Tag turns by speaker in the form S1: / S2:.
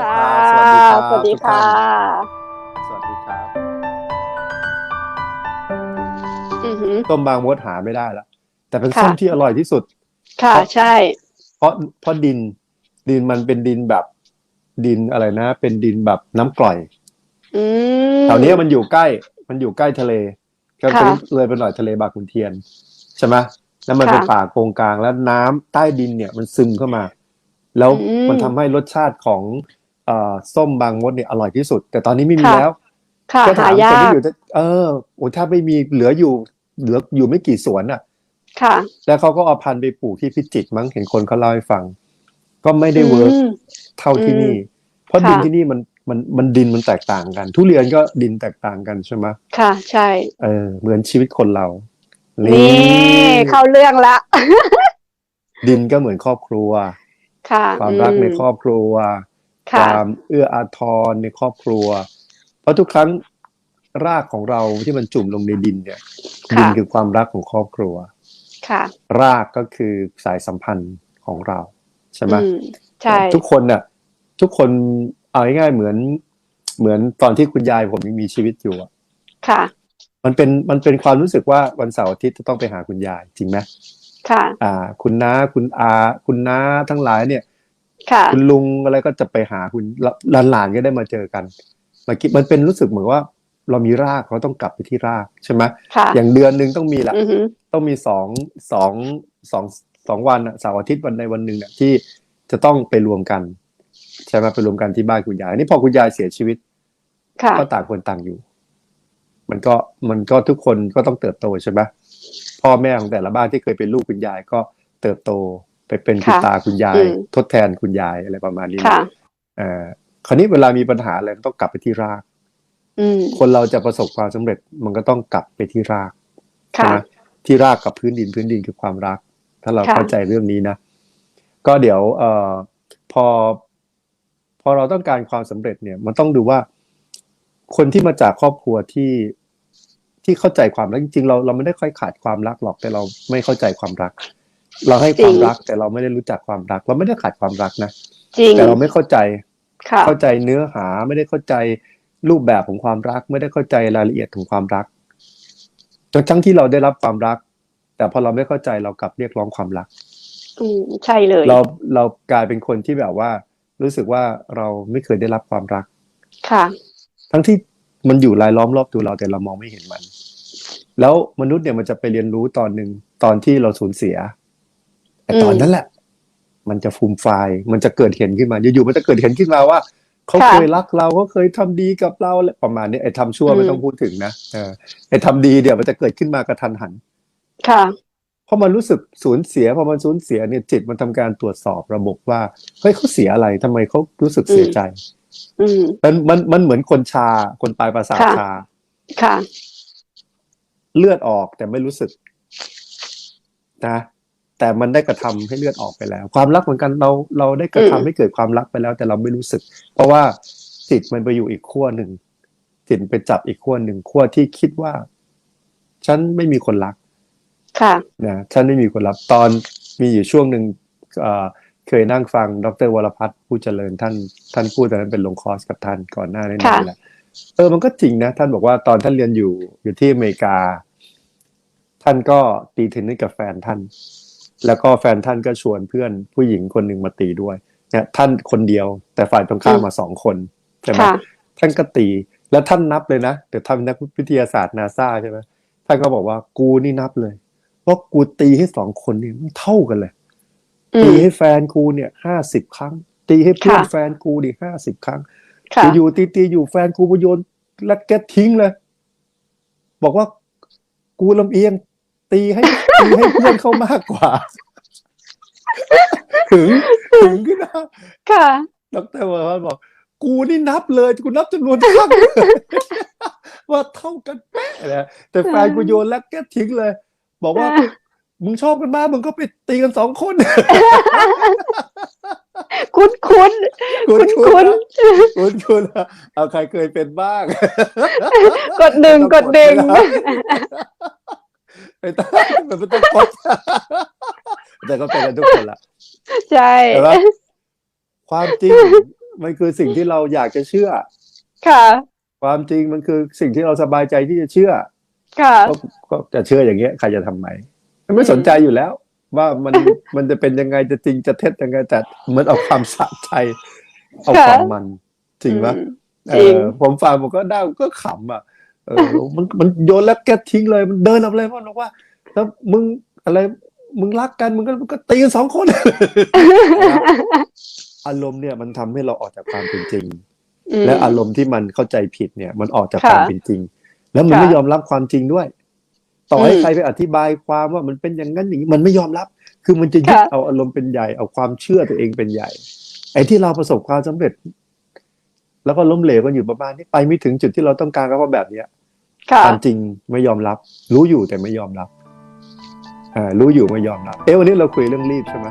S1: ค่ะ
S2: สวัสดีครับ
S1: สวัสดี
S2: ทุกท่า
S1: ค่ะ
S2: นสวัสดีครับ
S1: อือหือ
S2: ต้มบางมดหาไม่ได้ละแต่เป็น
S1: ค่ะ
S2: ส้มที่อร่อยที่สุด
S1: ค่ะใช่
S2: เพราะเพราะดิน ดินมันเป็นดินแบบดินอะไรนะ เป็นดินแบบน้ำกร่อย
S1: อืม
S2: แถวเนี้ยมันอยู่ใกล้ มันอยู่ใกล้ทะเล ก็
S1: ค่ะ
S2: เลยไปหน่อยทะเลบางขุนเทียนใช่ไหมแล้วมัน
S1: ค่ะ
S2: เป็นป่าโกงกลางแล้วน้ำใต้ดินเนี่ยมันซึมเข้ามา แล้ว
S1: อืม
S2: มันทำให้รสชาติของเอ่อ ส้มบางมดเนี่ยอร่อยที่สุด แต่ตอนนี้ไม่มี
S1: ค่ะ
S2: แล้ว
S1: ค่ะ
S2: ก็
S1: หา
S2: ถาม
S1: ยา
S2: คนที่
S1: ก
S2: อยู่ที่เออโอ้ถ้าไม่มีเหลืออยู่ เหลืออยู่ไม่กี่สวนอะ
S1: ค่ะ
S2: แล้วเขาก็เอาพันธุ์ไปปลูกที่พิจิตรมั้งเห็นคนเขาเล่าให้ฟัง ก็ไม่ได้เวิร์ก
S1: อืม
S2: เท่าที่
S1: อืม
S2: นี่ เพราะ
S1: ค่ะ
S2: ดินที่นี่มันมันมันดินมันแตกต่างกัน ทุเรียนก็ดินแตกต่างกันใช่ไหม
S1: ค่ะ ใช่
S2: เออ เหมือนชีวิตคนเรา
S1: นี่เข้าเรื่องละ
S2: ดินก็เหมือนครอบครัว
S1: ค่ะ
S2: ความรักในครอบครัว ค
S1: ค่ะ
S2: วามเอื้ออาทรในครอบครัว เพราะทุกครั้งรากของเราที่มันจุ่มลงในดินเนี่ย
S1: ค่ะ
S2: ดินคือความรักของครอบครัว
S1: ค่ะ
S2: รากก็คือสายสัมพันธ์ของเราใช่ไหม
S1: อืมใช่
S2: ทุกคนน่ะ ทุกคนเอาง่ายๆเหมือน เหมือนตอนที่คุณยายผมยังมีชีวิตอยู่อะ
S1: ค่ะ
S2: มันเป็นมันเป็นความรู้สึกว่าวันเสาร์อาทิตย์จะต้องไปหาคุณยายจริงไหม
S1: ค่ะ
S2: อ่า คุณน้าคุณอา คุณน้าทั้งหลายเนี่ย
S1: ค่ะ
S2: คุณลุงอะไรก็จะไปหาคุณหลานๆก็ได้มาเจอกันมาคิดมันเป็นรู้สึกเหมือนว่า เรามีรากเราต้องกลับไปที่รากใช่ไหม
S1: ค่ะ
S2: อย่างเดือนหนึ่งต้องมีแหละ
S1: อือหือ
S2: ต้องมีสองสองสองสองวันอะเสาร์อาทิตย์วันในวันหนึ่งอะที่จะต้องไปรวมกันใช่ไหมไปรวมกันที่บ้านคุณยายนี่พอคุณยายเสียชีวิต
S1: ค่ะ
S2: ก็ต่างคนต่างอยู่ มันก็มันก็ทุกคนก็ต้องเติบโตใช่ไหมพ่อแม่ของแต่ละบ้านที่เคยเป็นลูกคุณยายก็เติบโต ไปเป็นคุณ
S1: ค่ะ
S2: ตาคุณยาย
S1: อืม
S2: ทดแทนคุณยายอะไรประมาณนี้
S1: ค่ะ
S2: เอ่อคราวนี้เวลามีปัญหาอะไรก็ต้องกลับไปที่ราก
S1: อืม
S2: คนเราจะประสบความสำเร็จมันก็ต้องกลับไปที่รากใช่
S1: ค่ะ
S2: ไหมที่รากกับพื้นดินพื้นดินคือความรัก ถ้าเรา
S1: ค่ะ
S2: เข้าใจเรื่องนี้นะ ก็เดี๋ยวเอ่อพอ พอเราต้องการความสำเร็จเนี่ย มันต้องดูว่า คนที่มาจากครอบครัวที่ที่เข้าใจความรักจริงๆเราเราไม่ได้ค่อยขาดความรักหรอกแต่เราไม่เข้าใจความรัก เราให้ความรักแต่เราไม่ได้รู้จักความรัก เราไม่ได้ขาดความรักนะ
S1: จริง
S2: แต่เราไม่เข้าใจ
S1: ค่ะ
S2: เข้าใจเนื้อหาไม่ได้เข้าใจรูปแบบของความรัก ไม่ได้เข้าใจรายละเอียดของความรักจนทั้งที่เราได้รับความรัก แต่พอเราไม่เข้าใจเรากลับเรียกร้องความรัก
S1: อืมใช่เลย
S2: เราเรากลายเป็นคนที่แบบว่า รู้สึกว่าเราไม่เคยได้รับความรัก
S1: ค่ะ
S2: ทั้งที่มันอยู่รายล้อมรอบตัวเราแต่เรามองไม่เห็นมัน แล้วมนุษย์เนี่ยมันจะไปเรียนรู้ตอนหนึ่งตอนที่เราสูญเสีย แต่ตอน
S1: อืม
S2: นั้นแหละ มันจะฟูมไฟายมันจะเกิดเห็นขึ้นมาอยู่ๆมันจะเกิดเห็นขึ้นมาว่าเขา
S1: ค่ะ
S2: เคยรักเราเขาเคยทำดีกับเราอะไรประมาณนี้ไอ้ทำชั่ว
S1: อืม
S2: ไม่ต้องพูดถึงนะเออไอ้ทำดีเดี๋ยวมันจะเกิดขึ้นมากระทันหัน
S1: ค่ะ
S2: เพราะมันรู้สึกสูญเสียพอมันสูญเสียเนี่ยจิตมันทำการตรวจสอบระบบว่าเฮ้ยเขาเสียอะไรทำไมเขารู้สึกเสียใจ
S1: อืม
S2: มันมันมันเหมือนคนชาคนปลายประสาท
S1: ค่ะ
S2: ชา
S1: ค่ะ
S2: เลือดออกแต่ไม่รู้สึกนะ แต่มันได้กระทำให้เลือดออกไปแล้ว ความรักเหมือนกันเราเราได้กระทำ
S1: อืม
S2: ให้เกิดความรักไปแล้ว แต่เราไม่รู้สึก เพราะว่าจิตมันไปอยู่อีกขั้วหนึ่งจิตไปจับอีกขั้วหนึ่งขั้วที่คิดว่า ฉันไม่มีคนรัก
S1: ค่ะ
S2: นะฉันไม่มีคนรับตอนมีอยู่ช่วงหนึ่งเอ่อเคยนั่งฟังดรวรพัฒน์ผู้เจริญท่าน ท่านพูดตอนนั้นเป็นลงคอร์สกับท่านก่อนหน้านี้
S1: ค่ะ
S2: นแหละเออมันก็จริงนะ ท่านบอกว่าตอนท่านเรียนอยู่อยู่ที่อเมริกา ท่านก็ตีเทนนิสกับแฟนท่าน แล้วก็แฟนท่านก็ชวนเพื่อนผู้หญิงคนหนึ่งมาตีด้วยเนี่ยท่านคนเดียว แต่ฝ่ายตรงข้ามมาสองคนใช่ไหม
S1: ค่ะ
S2: ท่านก็ตีแล้วท่านนับเลยนะเดี๋ยวทำนักวิทยาศาสตร์นาซาใช่ไหมท่านก็บอกว่ากูนี่นับเลยเพราะกูตีให้สองคนนี่มันเท่ากันเลย
S1: อื
S2: ตี
S1: ม
S2: ให้แฟนกูเนี่ยห้าสิบครั้ง ตีให้เพื่อน
S1: ค่ะ
S2: แฟนกูดิห้าสิบครั้ง
S1: ค่ะ
S2: อยู่ๆตีตีๆอยู่แฟนกูไปโยนแล็กเก็ตทิ้งเลย บอกว่ากูลำเอียง ตีให้ตีให้เพื่อนเขามากกว่า ถึงถึงขึ้นนะ
S1: ค่ะ
S2: ดรวรพัฒน์บอก กูนี่นับเลยกูนับจำนวนครั้งเลยว่าเท่ากันเป๊ะเลยแต่แฟนกูโยนแล็กเก็ตทิ้งเลย บอกว่า
S1: อ่า
S2: มึงชอบกันมากมึงก็ไปตีกันสองคน
S1: คุ้นคุ้น
S2: คุ
S1: คุ้
S2: ณ
S1: น
S2: คุ
S1: คุ้
S2: ณ
S1: น
S2: คุณคุณเอาใครเคยเป็นบ้าง
S1: กดหนึ่งกดหนึ่ง
S2: ไม่ต้องมันไม่ต้องกดแต่ก็เป็นกันทุกคนละ
S1: ใช่
S2: เห็นไหมความจริงมันคือสิ่งที่เราอยากจะเชื่อ
S1: ค่ะ
S2: ความจริงมันคือสิ่งที่เราสบายใจที่จะเชื่อ
S1: ค่ะ
S2: ก็ก็จะเชื่ออย่างเงี้ยใครจะทำไมมันไม่
S1: อืม
S2: สนใจอยู่แล้ว ว่ามันมันจะเป็นยังไงจะจริงจะเท็จยังไงแต่เหมือนเอาความสะใจเอาความมันจริงปะ
S1: อืม
S2: เอ
S1: จริง
S2: อผมฟังผมก็ได้ก็ขำอะ เออมันมันโยนแล้วแกทิ้งเลย มันเดินออกเลยมันบอกว่าแล้วมึงอะไรมึงรักกันมึงก็มึงก็ตีกันสองคน อารมณ์เนี่ยมันทำให้เราออกจากความเป็นจริง
S1: ม
S2: และอารมณ์ที่มันเข้าใจผิดเนี่ย มันออกจาก
S1: ค่ะ
S2: ความเป็นจริง แล้วมัน
S1: ค่ะ
S2: ไม่ยอมรับความจริงด้วย ต่อให้
S1: อืม
S2: ใครไปอธิบายความว่ามันเป็นอย่างนั้นอย่างนี้มันไม่ยอมรับ คือมันจะยึด
S1: ค่ะ
S2: เอาอารมณ์เป็นใหญ่เอาความเชื่อตัวเองเป็นใหญ่ ไอ้ที่เราประสบความสำเร็จ แล้วก็ล้มเหลวกันอยู่ประมาณนี้ไปไม่ถึงจุดที่เราต้องการก็เพราะแบบเนี้ย
S1: ค่ะ
S2: ความจริงไม่ยอมรับ รู้อยู่แต่ไม่ยอมรับอ่ารู้อยู่ไม่ยอมรับ เอ๊ะวันนี้เราคุยเรื่องรีบใช่ไหม